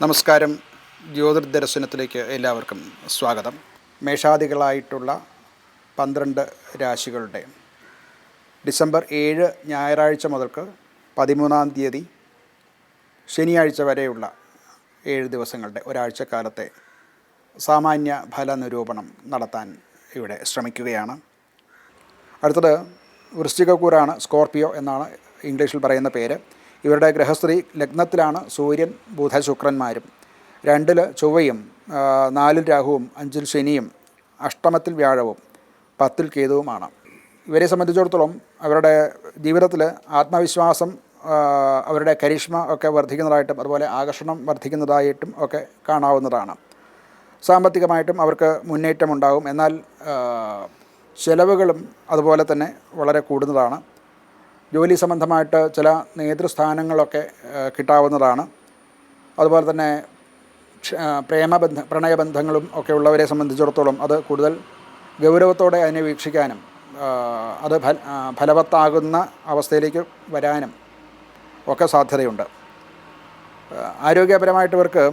നമസ്കാരം. ജ്യോതിർദർശനത്തിലേക്ക് എല്ലാവർക്കും സ്വാഗതം. മേഷാദികളായിട്ടുള്ള പന്ത്രണ്ട് രാശികളുടെ ഡിസംബർ ഏഴ് ഞായറാഴ്ച മുതൽക്ക് പതിമൂന്നാം തീയതി ശനിയാഴ്ച വരെയുള്ള ഏഴ് ദിവസങ്ങളുടെ ഒരാഴ്ചക്കാലത്തെ സാമാന്യ ഫല നിരൂപണം നടത്താൻ ഇവിടെ ശ്രമിക്കുകയാണ്. അടുത്തത് വൃശ്ചികക്കൂറാണ് സ്കോർപിയോ എന്നാണ് ഇംഗ്ലീഷിൽ പറയുന്ന പേര്. ഇവരുടെ ഗ്രഹസ്ഥിതി ലഗ്നത്തിലാണ് സൂര്യൻ ബുധ ശുക്രന്മാരും. രണ്ടിൽ ചൊവ്വയും നാലിൽ രാഹുവും അഞ്ചിൽ ശനിയും അഷ്ടമത്തിൽ വ്യാഴവും പത്തിൽ കേതുവുമാണ്. ഇവരെ സംബന്ധിച്ചിടത്തോളം അവരുടെ ജീവിതത്തിൽ ആത്മവിശ്വാസം അവരുടെ കരിഷ്മ ഒക്കെ വർദ്ധിക്കുന്നതായിട്ടും അതുപോലെ ആകർഷണം വർദ്ധിക്കുന്നതായിട്ടും ഒക്കെ കാണാവുന്നതാണ്. സാമ്പത്തികമായിട്ടും അവർക്ക് മുന്നേറ്റമുണ്ടാകും. എന്നാൽ ചെലവുകളും അതുപോലെ തന്നെ വളരെ കൂടുന്നതാണ്. ജോലി സംബന്ധമായിട്ട് ചില നേതൃസ്ഥാനങ്ങളൊക്കെ കിട്ടാവുന്നതാണ്. അതുപോലെ തന്നെ പ്രേമബന്ധ പ്രണയബന്ധങ്ങളും ഒക്കെ ഉള്ളവരെ സംബന്ധിച്ചിടത്തോളം അത് കൂടുതൽ ഗൗരവത്തോടെ അതിനെ വീക്ഷിക്കാനും അത് ഫല ഫലവത്താകുന്ന അവസ്ഥയിലേക്ക് വരാനും ഒക്കെ സാധ്യതയുണ്ട്. ആരോഗ്യപരമായിട്ട് ഇവർക്ക്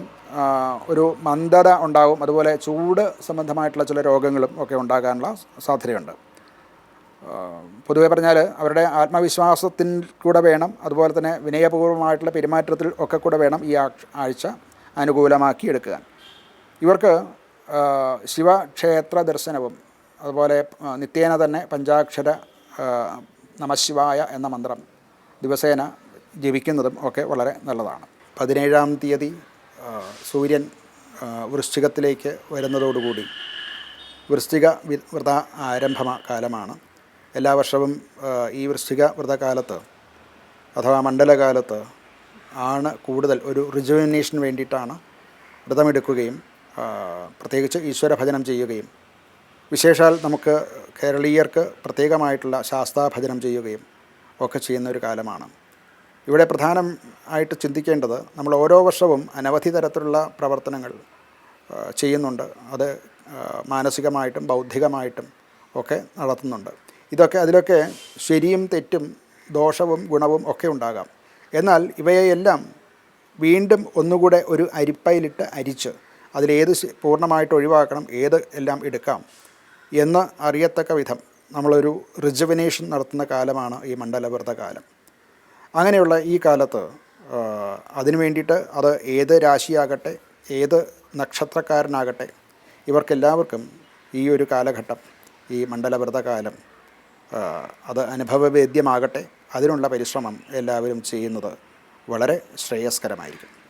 ഒരു മന്ദത ഉണ്ടാകും അതുപോലെ ചൂട് സംബന്ധമായിട്ടുള്ള ചില രോഗങ്ങളും ഒക്കെ ഉണ്ടാകാനുള്ള സാധ്യതയുണ്ട്. പൊതുവെ പറഞ്ഞാൽ അവരുടെ ആത്മവിശ്വാസത്തിൽ കൂടെ വേണം അതുപോലെ തന്നെ വിനയപൂർവമായിട്ടുള്ള പെരുമാറ്റത്തിൽ ഒക്കെ കൂടെ വേണം ഈ ആഴ്ച- അനുകൂലമാക്കി എടുക്കുക ഇവർക്ക് ശിവക്ഷേത്ര ദർശനവും അതുപോലെ നിത്യേന തന്നെ പഞ്ചാക്ഷര നമശിവായ എന്ന മന്ത്രം ദിവസേന ജപിക്കുന്നതും ഒക്കെ വളരെ നല്ലതാണ്. പതിനേഴാം തീയതി സൂര്യൻ വൃശ്ചികത്തിലേക്ക് വരുന്നതോടുകൂടി വൃശ്ചിക വി- വ്രത ആരംഭ കാലമാണ്. എല്ലാ വർഷവും ഈ വൃശ്ചിക വ്രതകാലത്ത് അഥവാ മണ്ഡലകാലത്ത് ആണ് കൂടുതൽ ഒരു റിജുവിനേഷന് വേണ്ടിയിട്ടാണ് വ്രതമെടുക്കുകയും പ്രത്യേകിച്ച് ഈശ്വര ഭജനം ചെയ്യുകയും. വിശേഷാൽ നമുക്ക് കേരളീയർക്ക് പ്രത്യേകമായിട്ടുള്ള ശാസ്താഭജനം ചെയ്യുകയും ഒക്കെ ചെയ്യുന്ന ഒരു കാലമാണ്. ഇവിടെ പ്രധാനം ആയിട്ട് ചിന്തിക്കേണ്ടത് നമ്മൾ ഓരോ വർഷവും അനവധി തരത്തിലുള്ള പ്രവർത്തനങ്ങൾ ചെയ്യുന്നുണ്ട്. അത് മാനസികമായിട്ടും ബൗദ്ധികമായിട്ടും ഒക്കെ നടത്തുന്നുണ്ട്. ഇതൊക്കെ അതിലൊക്കെ ശരിയും തെറ്റും ദോഷവും ഗുണവും ഒക്കെ ഉണ്ടാകാം. എന്നാൽ ഇവയെല്ലാം വീണ്ടും ഒന്നുകൂടെ ഒരു അരിപ്പയിലിട്ട് അരിച്ച് അതിലേത് പൂർണമായിട്ട് ഒഴിവാക്കണം ഏത് എല്ലാം എടുക്കാം എന്ന് അറിയത്തക്ക വിധം നമ്മളൊരു റിജുവിനേഷൻ നടത്തുന്ന കാലമാണ് ഈ മണ്ഡലവ്രത കാലം. അങ്ങനെയുള്ള ഈ കാലത്ത് അതിനു വേണ്ടിയിട്ട് അത് ഏത് രാശിയാകട്ടെ ഏത് നക്ഷത്രക്കാരനാകട്ടെ ഇവർക്കെല്ലാവർക്കും ഈ ഒരു കാലഘട്ടം ഈ മണ്ഡലവ്രതകാലം ആ, അത് അനുഭവവേദ്യമാകട്ടെ. അതിനുള്ള പരിശ്രമം എല്ലാവരും ചെയ്യുന്നത് വളരെ ശ്രേയസ്കരമായിരിക്കും.